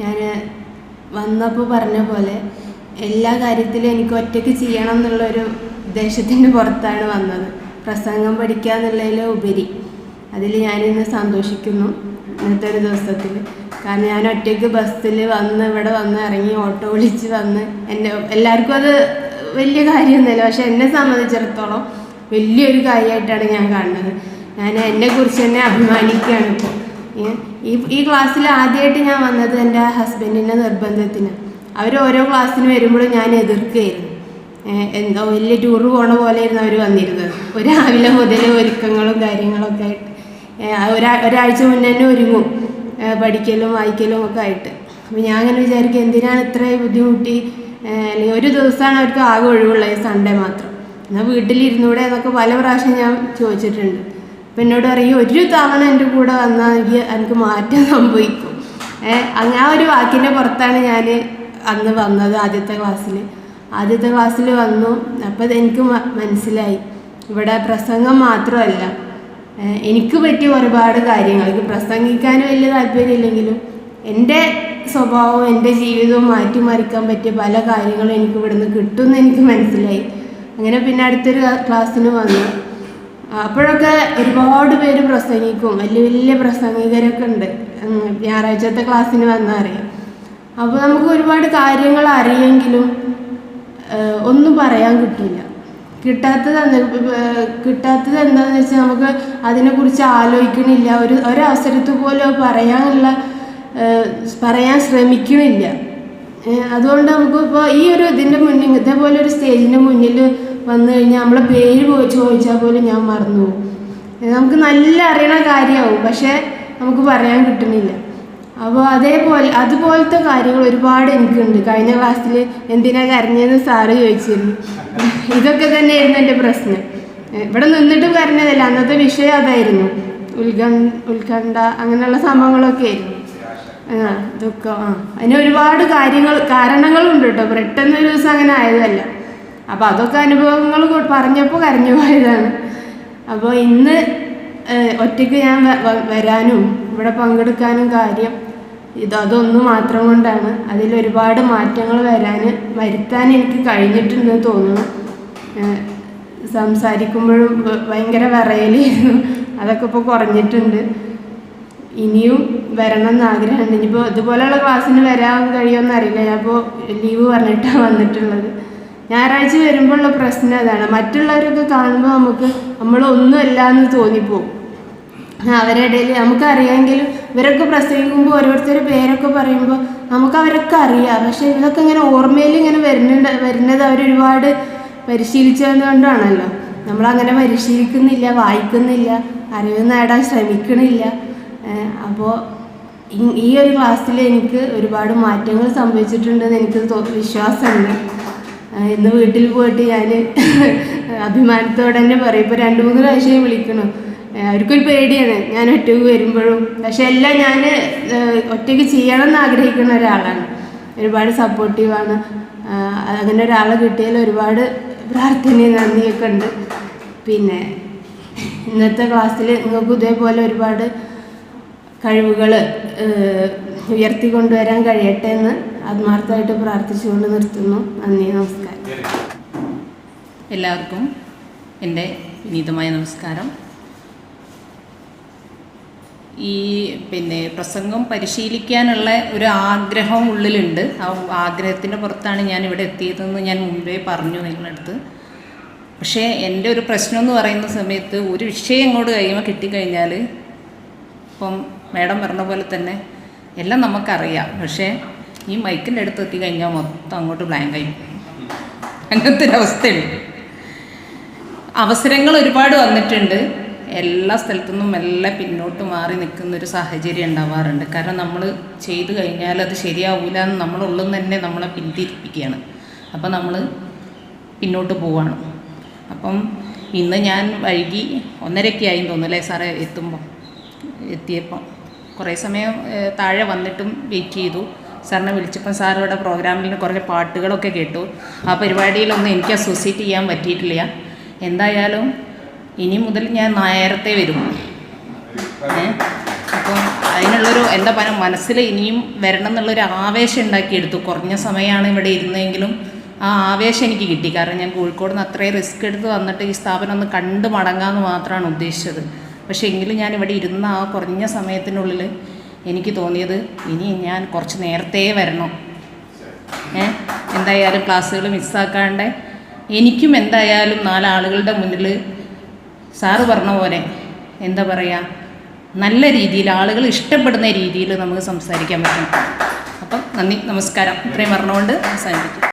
ഞാൻ വന്നപ്പോൾ പറഞ്ഞ പോലെ എല്ലാ കാര്യത്തിലും എനിക്ക് ഒറ്റയ്ക്ക് ചെയ്യണം എന്നുള്ളൊരു ഉദ്ദേശത്തിന്റെ പുറത്താണ് വന്നത്. പ്രസംഗം പഠിക്കുക എന്നുള്ളതിൽ ഉപരി. അതിൽ ഞാനിന്ന് സന്തോഷിക്കുന്നു ഇന്നത്തെ ഒരു ദിവസത്തിൽ കാരണം ഞാൻ ഒറ്റയ്ക്ക് ബസ്സിൽ വന്ന് ഇവിടെ വന്ന് ഇറങ്ങി ഓട്ടോ വിളിച്ച് വന്ന് എന്റെ എല്ലാവർക്കും അത് വലിയ കാര്യമൊന്നുമില്ല. പക്ഷെ എന്നെ സംബന്ധിച്ചിടത്തോളം വലിയൊരു കാര്യമായിട്ടാണ് ഞാൻ കാണുന്നത്. ഞാൻ എന്നെക്കുറിച്ച് തന്നെ അഭിമാനിക്കുകയാണ് ഇപ്പോൾ ഈ ഈ ക്ലാസ്സിൽ ആദ്യമായിട്ട് ഞാൻ വന്നത് എന്റെ ഹസ്ബൻഡിന്റെ നിർബന്ധത്തിന്. അവർ ഓരോ ക്ലാസ്സിന് വരുമ്പോഴും ഞാൻ എതിർക്കുകയായിരുന്നു. എന്തോ വലിയ ടൂറ് പോണ പോലെയായിരുന്നു അവർ വന്നിരുന്നത്. ഒരു രാവിലെ മുതൽ ഒരുക്കങ്ങളും കാര്യങ്ങളൊക്കെ ആയിട്ട്. ഒരാ ഒരാഴ്ച മുന്നേ തന്നെ ഒരുങ്ങും. പഠിക്കലും വായിക്കലും ഒക്കെ ആയിട്ട്. അപ്പോൾ ഞാൻ അങ്ങനെ വിചാരിക്കും എന്തിനാണ് ഇത്രയും ബുദ്ധിമുട്ടി? അല്ലെങ്കിൽ ഒരു ദിവസമാണ് അവർക്ക് ആകെ ഒഴിവുള്ളത് സൺഡേ മാത്രം. എന്നാൽ വീട്ടിലിരുന്നൂടെ എന്നൊക്കെ പല പ്രാവശ്യം ഞാൻ ചോദിച്ചിട്ടുണ്ട്. എന്നോട് പറയും ഒരു തവണ എന്റെ കൂടെ വന്നാൽ എനിക്ക് മാറ്റം സംഭവിക്കും. ഏഹ് ആ ഒരു വാക്കിന്റെ പുറത്താണ് ഞാൻ അന്ന് വന്നത് ആദ്യത്തെ ക്ലാസ്സിൽ. ആദ്യത്തെ ക്ലാസ്സിൽ വന്നു അപ്പോൾ എനിക്ക് മനസ്സിലായി. ഇവിടെ പ്രസംഗം മാത്രമല്ല എനിക്ക് പറ്റിയ ഒരുപാട് കാര്യങ്ങൾ. എനിക്ക് പ്രസംഗിക്കാൻ വലിയ താല്പര്യമില്ലെങ്കിലും എന്റെ സ്വഭാവവും എന്റെ ജീവിതവും മാറ്റിമറിക്കാൻ പറ്റിയ പല കാര്യങ്ങളും എനിക്ക് ഇവിടുന്ന് കിട്ടുമെന്ന് എനിക്ക് മനസ്സിലായി. അങ്ങനെ പിന്നെ അടുത്തൊരു ക്ലാസ്സിന് വന്നു. അപ്പോഴൊക്കെ ഒരുപാട് പേര് പ്രസംഗിക്കും. വലിയ വലിയ പ്രസംഗികരൊക്കെ ഉണ്ട്. ഞായറാഴ്ചത്തെ ക്ലാസ്സിന് വന്നാൽ അറിയാം. അപ്പോൾ നമുക്ക് ഒരുപാട് കാര്യങ്ങൾ അറിയെങ്കിലും ഒന്നും പറയാൻ കിട്ടില്ല കിട്ടാത്തത് കിട്ടാത്തത് എന്താണെന്ന് വെച്ചാൽ നമുക്ക് അതിനെക്കുറിച്ച് ആലോചിക്കണില്ല. ഒരു ഒരവസരത്തിൽ പോലും പറയാനുള്ള പറയാൻ ശ്രമിക്കണില്ല. അതുകൊണ്ട് നമുക്ക് ഇപ്പോൾ ഈ ഒരു ഇതിന്റെ മുന്നിൽ ഇതേപോലെ ഒരു സ്റ്റേജിന്റെ മുന്നിൽ വന്നു കഴിഞ്ഞാൽ നമ്മളെ പേര് പോയി ചോദിച്ചാൽ പോലും ഞാൻ മറന്നു പോകും. നമുക്ക് നല്ല അറിയണ കാര്യമാവും പക്ഷേ നമുക്ക് പറയാൻ കിട്ടണില്ല അപ്പോൾ അതേപോലെ അതുപോലത്തെ കാര്യങ്ങൾ ഒരുപാട് എനിക്കുണ്ട്. കഴിഞ്ഞ ക്ലാസ്സിൽ എന്തിനാ കരഞ്ഞതെന്ന് സാറ് ചോദിച്ചിരുന്നു. ഇതൊക്കെ തന്നെയായിരുന്നു എന്റെ പ്രശ്നം. ഇവിടെ നിന്നിട്ടും കരഞ്ഞതല്ല അന്നത്തെ വിഷയം അതായിരുന്നു. ഉത്കണ്ഠ ഉത്കണ്ഠ അങ്ങനെയുള്ള സംഭവങ്ങളൊക്കെ ആയിരുന്നു. ആ ദുഃഖം ആ. അതിന് ഒരുപാട് കാര്യങ്ങൾ കാരണങ്ങളുണ്ട് കേട്ടോ. പെട്ടെന്ന് ഒരു ദിവസം അങ്ങനെ ആയതല്ല. അപ്പോൾ അതൊക്കെ അനുഭവങ്ങൾ പറഞ്ഞപ്പോൾ കരഞ്ഞു പോയതാണ്. അപ്പോൾ ഇന്ന് ഒറ്റയ്ക്ക് ഞാൻ വരാനും ഇവിടെ പങ്കെടുക്കാനും കാര്യം ഇത് അതൊന്നും മാത്രം കൊണ്ടാണ്. അതിൽ ഒരുപാട് മാറ്റങ്ങൾ വരാൻ വരുത്താൻ എനിക്ക് കഴിഞ്ഞിട്ടുണ്ടെന്ന് തോന്നുന്നു. സംസാരിക്കുമ്പോഴും ഭയങ്കര വിറയലായിരുന്നു അതൊക്കെ ഇപ്പോൾ കുറഞ്ഞിട്ടുണ്ട്. ഇനിയും വരണം എന്ന് ആഗ്രഹമുണ്ട്. ഇനിയിപ്പോൾ ഇതുപോലെയുള്ള ക്ലാസ്സിന് വരാൻ കഴിയുമെന്ന് അറിയില്ല ഇപ്പോൾ ലീവ് പറഞ്ഞിട്ടാണ് വന്നിട്ടുള്ളത്. ഞായറാഴ്ച വരുമ്പോഴുള്ള പ്രശ്നം അതാണ്. മറ്റുള്ളവരൊക്കെ കാണുമ്പോൾ നമുക്ക് നമ്മളൊന്നുമല്ല എന്ന് തോന്നിപ്പോവും. അവരുടെ ഇടയിൽ നമുക്കറിയാമെങ്കിലും ഇവരൊക്കെ പ്രസംഗിക്കുമ്പോൾ ഓരോരുത്തരുടെ പേരൊക്കെ പറയുമ്പോൾ നമുക്ക് അവരൊക്കെ അറിയാം. പക്ഷെ ഇതൊക്കെ ഇങ്ങനെ ഓർമ്മയിൽ ഇങ്ങനെ വരുന്നുണ്ട് വരുന്നത് അവരൊരുപാട് പരിശീലിച്ചതുകൊണ്ടാണല്ലോ നമ്മളങ്ങനെ പരിശീലിക്കുന്നില്ല വായിക്കുന്നില്ല അറിവ് നേടാൻ ശ്രമിക്കണില്ല. അപ്പോൾ ഈ ഒരു ക്ലാസ്സിൽ എനിക്ക് ഒരുപാട് മാറ്റങ്ങൾ സംഭവിച്ചിട്ടുണ്ടെന്ന് എനിക്ക് വിശ്വാസമുണ്ട്. ഇന്ന് വീട്ടിൽ പോയിട്ട് ഞാൻ അഭിമാനത്തോടെ തന്നെ പറയും. ഇപ്പോൾ രണ്ട് മൂന്ന് പ്രാവശ്യം വിളിക്കണം അവർക്കൊരു പേടിയാണ്. ഞാൻ ഒറ്റയ്ക്ക് വരുമ്പോഴും. പക്ഷെ എല്ലാം ഞാൻ ഒറ്റയ്ക്ക് ചെയ്യണം എന്ന് ആഗ്രഹിക്കുന്ന ഒരാളാണ്. ഒരുപാട് സപ്പോർട്ടീവാണ് അങ്ങനെ ഒരാളെ കിട്ടിയാൽ ഒരുപാട് പ്രാർത്ഥനയും നന്ദിയൊക്കെ ഉണ്ട്. പിന്നെ ഇന്നത്തെ ക്ലാസ്സിൽ നിങ്ങൾക്ക് ഇതേപോലെ ഒരുപാട് കഴിവുകൾ ഉയർത്തിക്കൊണ്ടുവരാൻ കഴിയട്ടെ എന്ന് ആത്മാർത്ഥമായിട്ട് പ്രാർത്ഥിച്ചുകൊണ്ട് നിർത്തുന്നു. നന്ദി നമസ്കാരം. എല്ലാവർക്കും എന്റെ വിനീതമായ നമസ്കാരം. ഈ പിന്നെ പ്രസംഗം പരിശീലിക്കാനുള്ള ഒരു ആഗ്രഹം ഉള്ളിലുണ്ട്. ആ ആഗ്രഹത്തിന്റെ പുറത്താണ് ഞാൻ ഇവിടെ എത്തിയതെന്ന് ഞാൻ മുമ്പേ പറഞ്ഞു നിങ്ങളുടെ അടുത്ത് പക്ഷേ എന്റെ ഒരു പ്രശ്നം എന്ന് പറയുന്ന സമയത്ത് ഒരു വിഷയം ഇങ്ങോട്ട് കഴിയുമ്പോൾ കിട്ടിക്കഴിഞ്ഞാൽ ഇപ്പം മേഡം പറഞ്ഞ പോലെ തന്നെ എല്ലാം നമുക്കറിയാം. പക്ഷേ ഈ മൈക്കിന്റെ അടുത്ത് എത്തി കഴിഞ്ഞാൽ മൊത്തം അങ്ങോട്ട് ബ്ലാങ്ക് ആയി പോകും. അങ്ങനത്തെ ഒരു അവസ്ഥയുണ്ട്. അവസരങ്ങൾ ഒരുപാട് വന്നിട്ടുണ്ട്. എല്ലാ സ്ഥലത്തുനിന്നും മെല്ലെ പിന്നോട്ട് മാറി നിൽക്കുന്ന ഒരു സാഹചര്യം ഉണ്ടാവാറുണ്ട്. കാരണം നമ്മൾ ചെയ്തു കഴിഞ്ഞാൽ അത് ശരിയാവില്ല എന്ന് നമ്മളുള്ളിൽ തന്നെ നമ്മളെ പിന്തിരിപ്പിക്കുകയാണ്. അപ്പം നമ്മൾ പിന്നോട്ട് പോവാണ്. അപ്പം ഇന്ന് ഞാൻ വൈകി ഒന്നരയ്ക്ക് ആയി തോന്നുന്നല്ലേ സാറേ എത്തുമ്പോൾ എത്തിയപ്പോൾ കുറേ സമയം താഴെ വന്നിട്ടും വെയിറ്റ് ചെയ്തു. സാറിനെ വിളിച്ചപ്പോൾ സാറിവിടെ പ്രോഗ്രാമിൽ കുറേ പാട്ടുകളൊക്കെ കേട്ടു. ആ പരിപാടിയിലൊന്നും എനിക്ക് അസോസിയേറ്റ് ചെയ്യാൻ പറ്റിയിട്ടില്ല. എന്തായാലും ഇനി മുതൽ ഞാൻ നേരത്തെ വരും. അപ്പോൾ അപ്പം അതിനുള്ളൊരു എന്താ പറയുക മനസ്സിൽ ഇനിയും വരണം എന്നുള്ളൊരു ആവേശം ഉണ്ടാക്കിയെടുത്തു കുറഞ്ഞ സമയമാണ് ഇവിടെ ഇരുന്നെങ്കിലും ആ ആവേശം എനിക്ക് കിട്ടി. കാരണം ഞാൻ കോഴിക്കോട് നിന്ന് അത്രയും റിസ്ക് എടുത്ത് വന്നിട്ട് ഈ സ്ഥാപനം ഒന്ന് കണ്ട് മടങ്ങാമെന്ന് മാത്രമാണ് ഉദ്ദേശിച്ചത്. പക്ഷേ എങ്കിലും ഞാൻ ഇവിടെ ഇരുന്ന ആ കുറഞ്ഞ സമയത്തിനുള്ളിൽ എനിക്ക് തോന്നിയത് ഇനി ഞാൻ കുറച്ച് നേരത്തെ വരണം. ഏ? എന്തായാലും ക്ലാസ്സുകൾ മിസ്സാക്കാണ്ട് എനിക്കും എന്തായാലും നാലാളുകളുടെ മുന്നിൽ സാറ് പറഞ്ഞ പോലെ എന്താ പറയുക നല്ല രീതിയിൽ ആളുകൾ ഇഷ്ടപ്പെടുന്ന രീതിയിൽ നമുക്ക് സംസാരിക്കാൻ പറ്റും. അപ്പം നന്ദി നമസ്കാരം. ഇത്രയും പറഞ്ഞുകൊണ്ട് അവസാനിപ്പിക്കും.